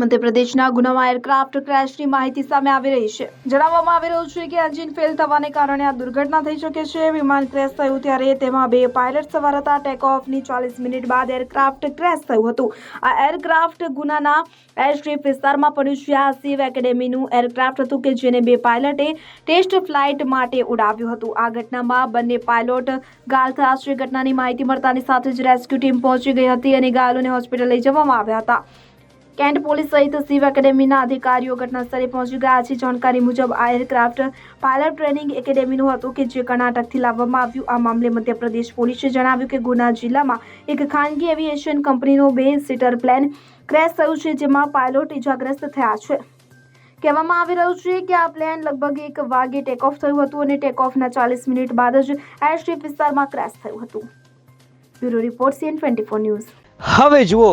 મધ્યપ્રદેશના ગુનામાં એરક્રાફ્ટ ક્રેશની માહિતી સામે આવી રહી છે. જણાવવામાં આવી રહ્યું છે કે એન્જિન ફેલ થવાને કારણે આ દુર્ઘટના થઈ શકે છે. વિમાન ક્રેશ થયું ત્યારે તેમાં બે પાયલટ સવાર હતા. ટેક ઓફની ચાલીસ મિનિટ બાદ એરક્રાફ્ટ ક્રેશ થયું હતું. આ એરક્રાફ્ટ ગુનાના એરસ્ટ્રીપ વિસ્તારમાં પડ્યું છે આ સીવ એકેડેમીનું એરક્રાફ્ટ હતું કે જેને બે પાયલટે ટેસ્ટ ફ્લાઇટ માટે ઉડાવ્યું હતું. આ ઘટનામાં બંને પાયલોટ ઘાયલ થયા છે ઘટનાની માહિતી મળતાની સાથે જ રેસ્ક્યુ ટીમ પહોંચી ગઈ હતી અને ઘાયલોને હોસ્પિટલ લઈ જવામાં આવ્યા હતા. કેન્ટ પોલીસ સહિત સીવ એકેડેમીના અધિકારીઓ ઘટના સ્થળે પહોંચી ગયા છે. જાણકારી મુજબ આ એરક્રાફ્ટ પાયલટ ટ્રેનિંગ એકેડેમીનું હતું કે જે કર્ણાટકથી લાવવામાં આવ્યું. આ મામલે મધ્યપ્રદેશ પોલીસે જણાવ્યું કે ગુના જિલ્લામાં એક ખાનગી એવિએશન કંપનીનું બે સીટર પ્લેન ક્રેશ થયું છે, જેમાં પાયલોટ ઇજાગ્રસ્ત થયા છે. કહેવામાં આવી રહ્યું છે કે આ પ્લેન લગભગ એક વાગે ટેક ઓફ થયું હતું અને ટેક ઓફના ચાલીસ મિનિટ બાદ જ એરસ્ટ્રીપ વિસ્તારમાં ક્રેશ થયું હતું. Bureau report CN twenty news. હવે જુઓ